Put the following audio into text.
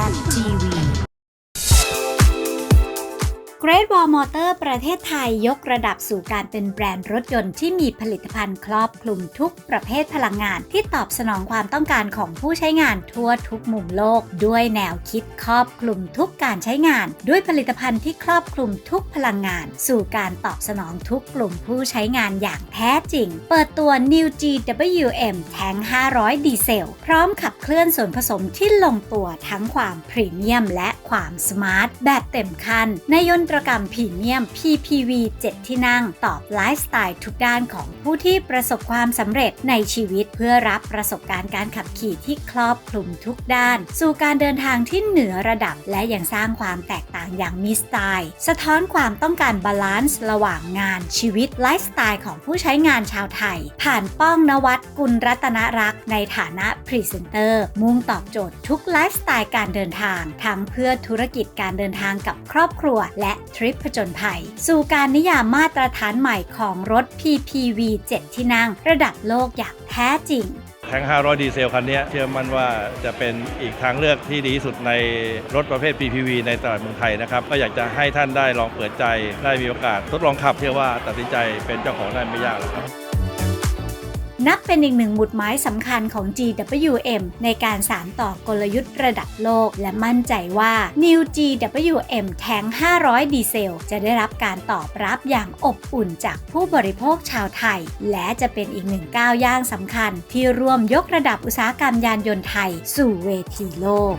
Sally TV. Great Wall Motor ประเทศไทยยกระดับสู่การเป็นแบรนด์รถยนต์ที่มีผลิตภัณฑ์ครอบคลุมทุกประเภทพลังงาน ที่ตอบสนองความต้องการของผู้ใช้งานทั่วทุกมุมโลก ด้วยแนวคิดครอบคลุมทุกการใช้งาน ด้วยผลิตภัณฑ์ที่ครอบคลุมทุกพลังงาน สู่การตอบสนองทุกกลุ่มผู้ใช้งานอย่างแท้จริง เปิดตัว New GWM แทง500 ดีเซล พร้อมขับเคลื่อนส่วนผสมที่ลงตัวทั้งความพรีเมียมและความสมาร์ทแบบเต็มคันในยนตรกรรมพรีเมียม PPV 7 ที่นั่ง ตอบไลฟ์สไตล์ทุกด้านของผู้ที่ประสบความสำเร็จในชีวิตเพื่อรับประสบการณ์การขับขี่ที่ครอบคลุมทุกด้าน สู่การเดินทางที่เหนือระดับ และยังสร้างความแตกต่างอย่างมีสไตล์ สะท้อนความต้องการบาลานซ์ระหว่างงานชีวิตไลฟ์สไตล์ของผู้ใช้งานชาวไทย ผ่านป้องนวัดกุลรัตนรักษ์ในฐานะพรีเซนเตอร์ มุ่งตอบโจทย์ทุกไลฟ์สไตล์การเดินทางทั้งเพื่อธุรกิจการเดินทางกับครอบครัว และทริปผจญภัย สู่การนิยามมาตรฐานใหม่ของรถ PPV 7 ที่นั่ง ระดับโลกอย่างแท้จริงแทง500 ดีเซลคันนี้เชื่อมั่นว่าจะเป็นอีกทางเลือกที่ดีที่สุดในรถประเภท PPV ในตลาดเมืองไทยนะครับ ก็อยากจะให้ท่านได้ลองเปิดใจได้มีโอกาสทดลองขับเชื่อว่าตัดสินใจเป็นเจ้าของได้ไม่ยากหรอกครับ นับเป็นอีกหนึ่งหมุดหมายสำคัญของ GWM ในการสานต่อกลยุทธ์ระดับโลก และมั่นใจว่า New GWM แทง 500 ดีเซล จะได้รับการตอบรับอย่างอบอุ่นจากผู้บริโภคชาวไทย และจะเป็นอีกหนึ่งก้าวย่างสำคัญ ที่ร่วมยกระดับอุตสาหกรรมยานยนต์ไทย สู่เวทีโลก